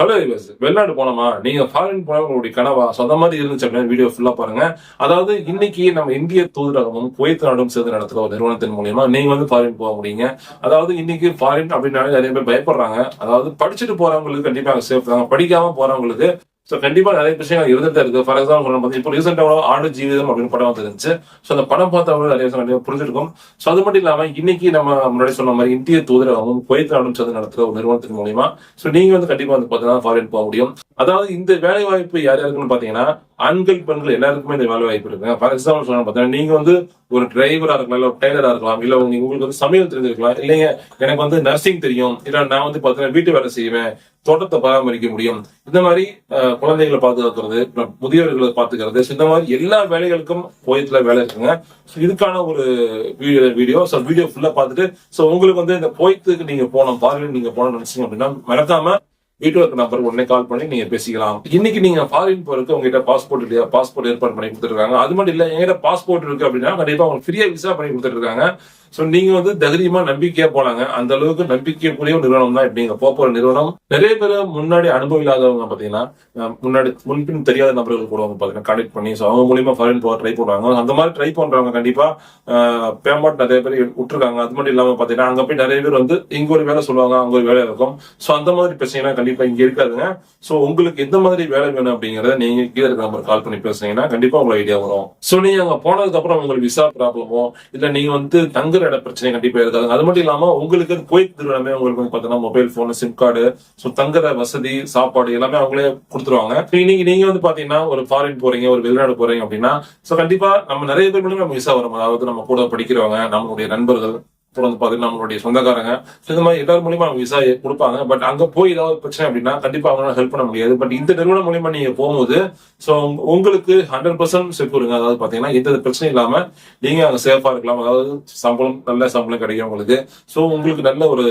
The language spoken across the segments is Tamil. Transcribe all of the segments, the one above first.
ஹலோ யூஸ் வெளிநாடு போனோமா நீங்க ஃபாரின் போன உங்களுடைய கனவா? சொந்த அந்த மாதிரி இருந்துச்சு அப்படின்னு வீடியோ ஃபுல்லா பாருங்க. அதாவது இன்னைக்கு நம்ம இந்திய தூதரகமும் குவைத் நாடும் சேர்ந்து நடத்துற ஒரு நிறுவனத்தின் மூலியமா நீங்க வந்து ஃபாரின் போக முடியுங்க. அதாவது இன்னைக்கு ஃபாரின் அப்படின்னாலே நிறைய பேர் பயப்படுறாங்க. அதாவது படிச்சுட்டு போறவங்களுக்கு கண்டிப்பா சேஃப் தாங்க படிக்காம போறவங்களுக்கு ஸோ கண்டிப்பா நிறைய விஷயங்கள் இருந்துட்டு இருக்கு ஃபார் எக்ஸாம்பிள் நம்ம இப்போ ரீசெண்டாக ஆடு ஜீவிதம் அப்படின்னு படம் வந்துருந்துச்சு ஸோ அந்த படம் பார்த்தவங்க நிறைய விஷயம் கண்டிப்பா புரிஞ்சிருக்கும். ஸோ அது மட்டும் இல்லாம இன்னைக்கு நம்ம முன்னாடி சொன்ன மாதிரி இந்திய தூதரகம் குவைத் நாடும் சேர்ந்து நடத்துகிற ஒரு நிறுவனத்தின் மூலியமா. ஸோ நீங்க வந்து கண்டிப்பா வந்து பார்த்தீங்கன்னா ஃபாரின் போக முடியும். அதாவது இந்த வேலை வாய்ப்பு யார் யாருக்குன்னு பாத்தீங்கன்னா ஆண்கள் பெண்கள் எல்லாருக்குமே இந்த வேலை வாய்ப்பு இருக்கு ஃபார் எக்ஸாம்பிள் சொன்னா பார்த்தீங்கன்னா நீங்க வந்து ஒரு டிரைவரா இருக்கலாம் இல்ல ஒரு டெய்லரா இருக்கலாம் இல்ல உங்க- உங்களுக்கு வந்து சமையல் தெரிஞ்சிருக்கலாம் இல்லைங்க எனக்கு வந்து நர்சிங் தெரியும் இல்ல நான் வந்து பாத்தீங்கன்னா வீட்டு வேலை செய்வேன் தோட்டத்தை பராமரிக்க முடியும். இந்த மாதிரி குழந்தைகளை பாதுகாக்கிறது முதியவர்களை பாத்துக்கிறது இந்த மாதிரி எல்லா வேலைகளுக்கும் போயத்துல வேலை இருக்குங்க. இதுக்கான ஒரு வீடியோ வீடியோ ஸோ வீடியோ ஃபுல்லா பார்த்துட்டு ஸோ உங்களுக்கு வந்து இந்த போயத்துக்கு நீங்க போனோம் ஃபாரின் நீங்க போனோம்னு நினைச்சீங்க அப்படின்னா மறக்காம வீட்டு இருக்க நம்பர் உடனே கால் பண்ணி நீங்க பேசிக்கலாம். இன்னைக்கு நீங்க ஃபாரின் போறதுக்கு உங்ககிட்ட பாஸ்போர்ட் இல்லையா? பாஸ்போர்ட் ஏற்பாடு பண்ணி கொடுத்துருக்காங்க. அது மட்டும் இல்ல எங்கிட்ட பாஸ்போர்ட் இருக்கு அப்படின்னா கண்டிப்பா உங்களுக்கு ஃப்ரீயா விசா பண்ணி கொடுத்துருக்காங்க. சோ நீங்க வந்து தைரியமா நம்பிக்கையா போலாங்க. அந்த அளவுக்கு நம்பிக்கைக்குரிய ஒரு நிறுவனம் தான் இப்படி நீங்க போற நிறுவனம். நிறைய பேர் முன்னாடி அனுபவம் இல்லாதவங்க பாத்தீங்கன்னா முன்னாடி முன்பின் தெரியாத நபர்கள் கூட பாத்தீங்கன்னா கனெக்ட் பண்ணி சோ அவங்க மூலியமா ஃபாரின் போக ட்ரை பண்ணுவாங்க அந்த மாதிரி ட்ரை பண்றவங்க கண்டிப்பா பேமெண்ட் நிறைய பேர் விட்டுருக்காங்க. அது மட்டும் இல்லாம பாத்தீங்கன்னா அங்க போய் நிறைய பேர் வந்து இங்க ஒரு வேலை சொல்லுவாங்க அங்க ஒரு வேலை இருக்கும். சோ அந்த மாதிரி பிரச்சனை கண்டிப்பா கண்டிப்பா இங்க இருக்காதுங்க. சோ உங்களுக்கு எந்த மாதிரி வேலை வேணும் அப்படிங்கறத நீங்க கீழே இருக்க நம்பர் கால் பண்ணி பேசுனீங்கன்னா கண்டிப்பா உங்களுக்கு ஐடியா வரும். சோ நீங்க அங்க போனதுக்கு அப்புறம் உங்களுக்கு விசா ப்ராப்ளமோ இல்ல நீங்க வந்து தங்குற இட பிரச்சனை கண்டிப்பா இருக்காது அது மட்டும் இல்லாம உங்களுக்கு குவைத் திருவிழாமே உங்களுக்கு வந்து பாத்தீங்கன்னா mobile phone SIM card so தங்குற வசதி சாப்பாடு எல்லாமே அவங்களே கொடுத்துருவாங்க. இன்னைக்கு நீங்க வந்து பாத்தீங்கன்னா ஒரு ஃபாரின் போறீங்க ஒரு வெளிநாடு போறீங்க அப்படின்னா சோ கண்டிப்பா நம்ம நிறைய பேர் நம்ம விசா வரும். அதாவது நம்ம கூட படிக்கிறவங்க நம்மளுடைய நண்பர்கள் தொடர்ந்து பார்த்து பாத்தீங்கன்னா நம்மளுடைய சொந்தக்காரங்க. இந்த மாதிரி எல்லாரும் மூலியமா அவங்க விசா கொடுப்பாங்க. பட் அங்க போய் ஏதாவது பிரச்சனை அப்படின்னா கண்டிப்பா அவங்களால ஹெல்ப் பண்ண முடியாது. பட் இந்த நிறுவனம் மூலியமா நீங்க போகும்போது சோ உங்களுக்கு ஹண்ட்ரட் பர்சன்ட் செக்யூருங்க அதாவது பாத்தீங்கன்னா எந்த பிரச்சனையும் இல்லாம நீங்க அங்க சேஃபா இருக்கலாம். அதாவது சம்பளம் நல்ல சம்பளம் கிடைக்கும் உங்களுக்கு. சோ உங்களுக்கு நல்ல ஒரு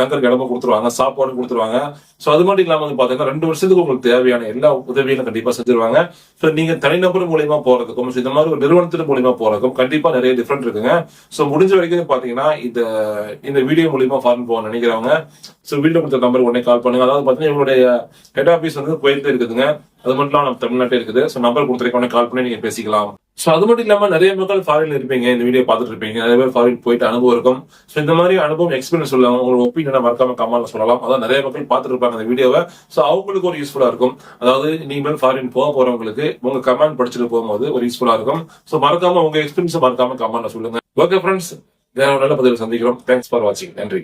தங்கறதுக்கு இடமும் கொடுத்துருவாங்க. சாப்பாடு கொடுத்துருவாங்க. சோ அது மட்டும் இல்லாம வந்து பாத்தீங்கன்னா ரெண்டு வருஷத்துக்கு உங்களுக்கு தேவையான எல்லா உதவியும் கண்டிப்பா செஞ்சிருவாங்க. சோ நீங்க தனிநபர் மூலியமா போறதுக்கும் இந்த மாதிரி ஒரு நிறுவனத்தின் மூலியமா போறதுக்கும் கண்டிப்பா நிறைய டிஃபரெண்ட் இருக்குங்க. சோ முடிஞ்ச வரைக்கும் பாத்தீங்கன்னா இந்த இந்த வீடியோ மூலியமா ஃபாரின் போக நினைக்கிறவங்க. சோ வீடியோ கொடுத்த நம்பர் உடனே கால் பண்ணுங்க. அதாவது பாத்தீங்கன்னா இவங்களுடைய ஹெட் ஆபீஸ் வந்து குவைத்துல இருக்குதுங்க. அது மட்டும் இல்லாமல் நம்ம தமிழ்நாட்டில் இருக்குது. சோ நம்பர் கொடுத்துருக்க உடனே கால் பண்ணி நீங்க பேசிக்கலாம். சோ அது மட்டும் இல்லாம நிறைய மக்கள் ஃபாரின்ல இருப்பீங்க. இந்த வீடியோ பார்த்துட்டு இருப்பீங்க. நிறைய பேர் ஃபாரின் போயிட்டு அனுபவம் இருக்கும். சோ இந்த மாதிரி அனுபவம் எக்ஸ்பீரியன்ஸ் சொல்லுவாங்க உங்களுக்கு ஒப்பீனியனை மறக்காம கமால சொல்லலாம். அதான் நிறைய மக்கள் பார்த்துட்டு இருப்பாங்க அந்த வீடியோவை. சோ அவங்களுக்கு ஒரு யூஸ்ஃபுல்லா இருக்கும். அதாவது நீங்கள் ஃபாரின் போக போறவங்களுக்கு உங்க கமெண்ட் படிச்சுட்டு போகும்போது ஒரு யூஸ்ஃபுல்லா இருக்கும். சோ மறக்காம உங்க எக்ஸ்பீரியன்ஸை மறக்காம கமெண்ட்ல சொல்லுங்க. ஓகே ஃப்ரெண்ட்ஸ் வேற ஒரு நல்ல பதில் சந்திக்கிறோம். தேங்க்ஸ் ஃபார் வாட்சிங் நன்றி.